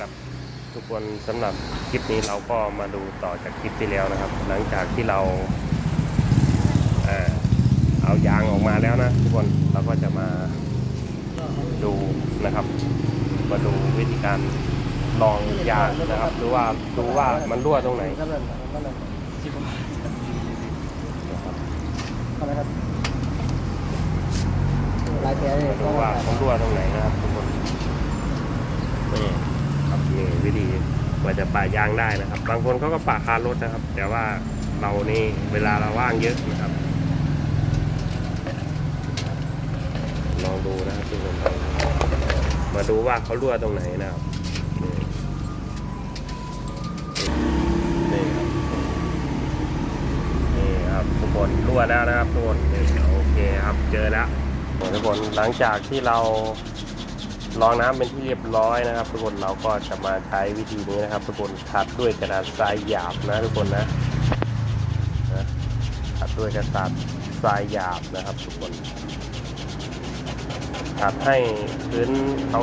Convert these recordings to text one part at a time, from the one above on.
ครับทุกคนสำหรับคลิปนี้เราก็มาดูต่อจากคลิปที่แล้วนะครับ หลังจากที่เราเอายางออกมาแล้วนะ ทุกคนเราก็จะมาดูนะครับมาดูวิธีการลองยางนะครับดูว่าดูว่ามันรั่วตรงไหนก็เริ่มก็เริ่มที่ผมก็แล้วครับลายแผลเลยมาดูว่ามันรั่วตรงไหนนะครับทุกคนนี่ครับนี่วิธี กว่าจะปะยางได้นะครับ บางคนเขาก็ปะคารถนะครับ แต่ว่าเรานี่เวลาเราว่างเยอะนะครับ ลองดูนะครับทุกคนมาดูว่าเขารั่วตรงไหนนะครับนี่นี่ครับนี่ครับทุกคนรั่วแล้วนะครับทุกคนนี่โอเคครับเจอแล้วทุกคนหลังจากที่เรา ลองน้ำเป็นที่เรียบร้อยนะครับ ทุกคนเราก็จะมาใช้วิธีนี้นะครับ ทุกคนขัดด้วยกระดาษทรายหยาบนะทุกคนนะขัดด้วยกระดาษทรายหยาบนะครับทุกคนขัดให้พื้นเขา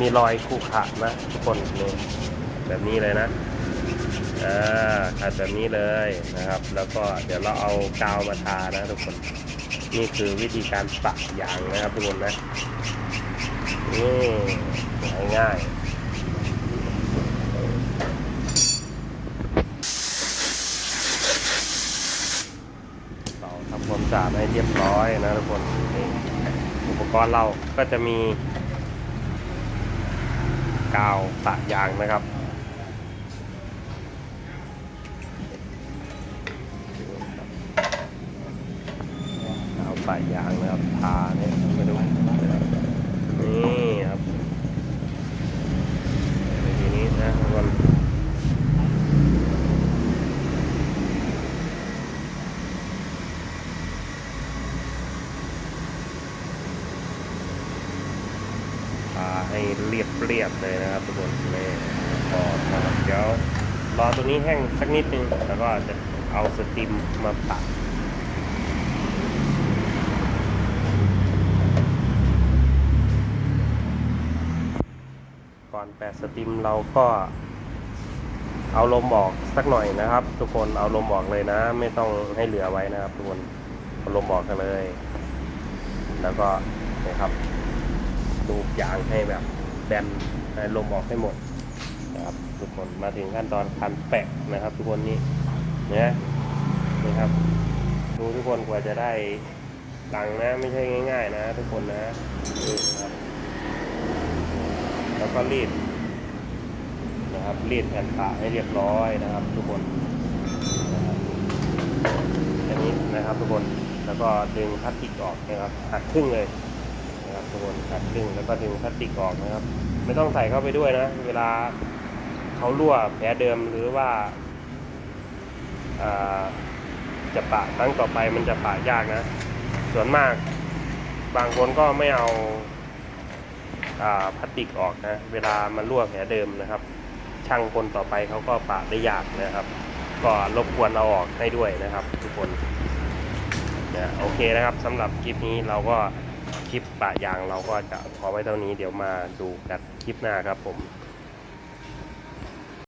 มีรอยขรุขระนะทุกคนนี่แบบนี้เลยนะอ่าขัดแบบนี้เลยนะครับ แล้วก็เดี๋ยวเราเอากาวมาทานะทุกคนนี่คือวิธีการปักยางนะครับทุกคนนะ นี่ง่ายๆเราทำความสะอาดให้เรียบร้อยนะทุกคนนี่อุปกรณ์เราก็จะมี กาวปะยางนะครับกาวปะยางนะครับทาเนี่ยมาดูนี่ครับทีนี้นะทุกคนทา ให้เรียบเรียบๆเลยนะครับทุกคนนี่พอนะครับเดี๋ยวรอตัวนี้แห้งสักนิดนึงแล้วก็จะเอาสติมมาปะก่อนแปะสติมเราก็เอาลมออกสักหน่อยนะครับ ทุกคนเอาลมออกเลยนะ ไม่ต้องให้เหลือไว้นะครับ ทุกคนเอาลมออกกันเลย แล้วก็นะครับ ดูยางให้แบบแบนลมออกให้หมดนะครับทุกคนมาถึงขั้นตอนการแปะนะครับ ทุกคนนี่เนี่ยนี่ครับ ดูทุกคนกว่าจะได้ตังนะไม่ใช่ง่าย ๆ นะ ทุกคนนะนี่นะครับแล้วก็รีดนะครับรีดแผ่นปะให้เรียบร้อยนะครับ ทุกคนอันนี้นะครับ ทุกคนแล้วก็ดึงพลาสติกออกนะครับตัดครึ่งเลย ตัดครึ่งแล้วก็ดึงพลาสติกออกนะครับ ไม่ต้องใส่เข้าไปด้วยนะ เวลาเขารั่วแผลเดิมหรือว่าาจะปะครั้งต่อไปมันจะปะยากนะ ส่วนมากบางคนก็ไม่เอาอาพลาสติกออกนะ เวลามันรั่วแผลเดิมนะครับ ช่างคนต่อไปเขาก็ปะได้ยากนะครับ ก็รบกวนเอาออกให้ด้วยนะครับ ทุกคนนะโอเคนะครับสำหรับคลิปนี้เราก็ คลิปปะยางเราก็จะขอไว้เท่านี้เดี๋ยวมาดูกันคลิปหน้าครับผม